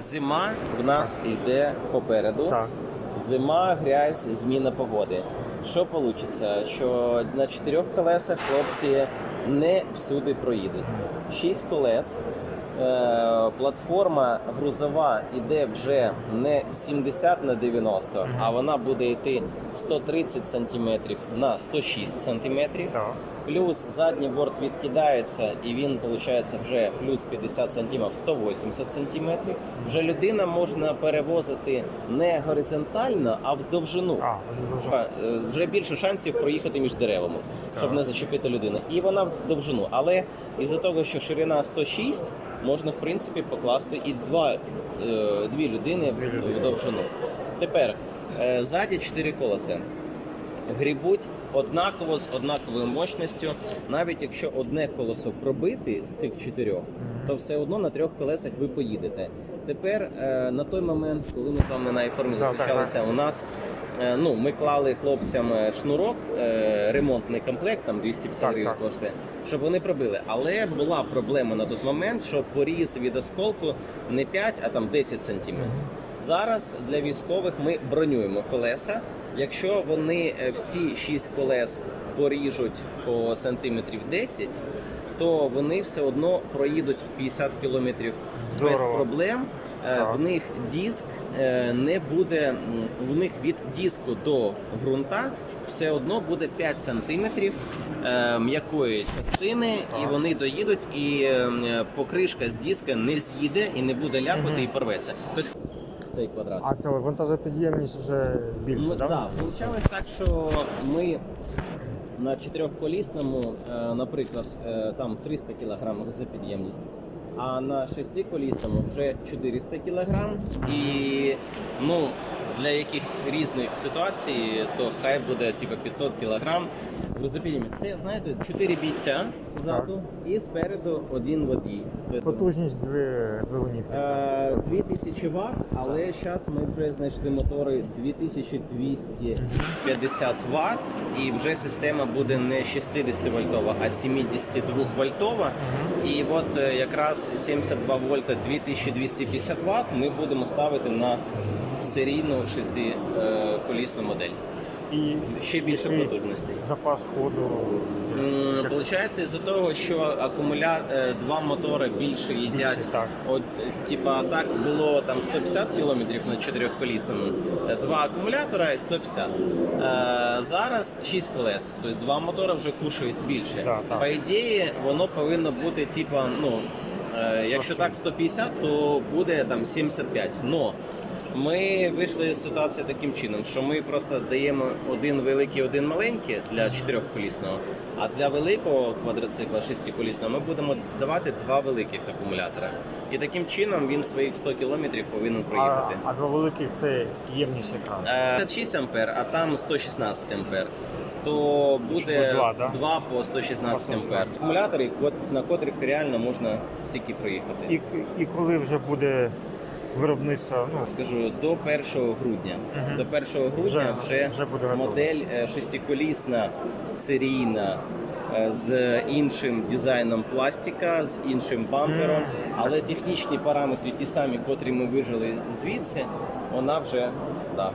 Зима в нас йде попереду. Так. Зима, грязь, зміна погоди. Що вийде? Що на чотирьох колесах хлопці не всюди проїдуть. Шість колес. Е, платформа грузова йде вже не 70 на 90, а вона буде йти 130 см на 106 см. Так. Плюс задній борт відкидається, і він виходить вже плюс 50 см, 180 см. Вже людина можна перевозити не горизонтально, а в довжину. А, вже. Е, Вже більше шансів проїхати між деревами, щоб не зачепити людину. І вона в довжину. Але із-за того, що ширина 106, можна в принципі покласти і два, е, дві людини в довжину. Тепер е, ззаді 4 колеса грібуть однаково з однаковою мощністю. Навіть якщо одне колесо пробити з цих чотирьох, то все одно на трьох колесах ви поїдете. Тепер е, на той момент, коли ми з вами на іформі зустрічалися, у нас ну ми клали хлопцям е, шнурок, е, ремонтний комплект, там 250 Так, гривень коштує, щоб вони пробили. Але була проблема на той момент, що поріз від осколку не 5, а там 10 сантиметрів. Зараз для військових ми бронюємо колеса. Якщо вони е, всі 6 колес поріжуть по сантиметрів 10, то вони все одно проїдуть 50 кілометрів без проблем. Е, Так. В них диск е, не буде, в них від диску до ґрунта все одно буде 5 сантиметрів е, м'якої частини, і вони доїдуть, і покришка з диска не з'їде і не буде ляпати і порветься. Тобто цей квадрат. А це вантажопідємність вже більше, Ну, так? да, Получалось так, що ми на чотирьохколісному, наприклад, там 300 кг грузопідємність, а на шестиколісному вже 400 кг. І ну, для яких різних ситуацій, то хай буде типу 500 кг грузопідємність. Це, знаєте, 4 бійця ззаду і спереду один водій. Тобто, Потужність дві- двигунів. Е, 2000 Вт, але зараз ми вже знайшли мотори 2250 Вт, і вже система буде не 60 вольтова, а 72 вольтова. І от е, якраз 72 вольта 2250 Вт ми будемо ставити на серійну шестиколісну модель. І Ще більше який потужностей. Запас ходу. Получається із-за того, що акумуля... е, два мотори більше їдять. Так. От, типа, так було там 150 кілометрів на чотирьохколісному, е, два акумулятора і 150. Е, зараз 6 колес, тобто два мотори вже кушають більше. Да. По ідеї, воно повинно бути, типа, ну, якщо так 150, то буде там 75. Но ми вийшли з ситуації таким чином, що ми просто даємо один великий, один маленький для чотирьохколісного, а для великого квадроцикла шестиколісного ми будемо давати два великих акумулятора. І таким чином він своїх 100 кілометрів повинен проїхати. а два великих це ємність екрану. Е, 6 ампер, а там 116 ампер. То буде Два, да? 2 по 116 По 116. ампер. Акумулятори, на котрих реально можна стільки проїхати. І, і коли вже буде виробництво, ну, Скажу до 1 грудня. Мгм. До 1 грудня Вже- вже, вже буде модель е, шестиколісна, серійна. е, З іншим дизайном пластика, з іншим бампером, але технічні параметри ті самі, котрі ми вижили звідси, вона вже да.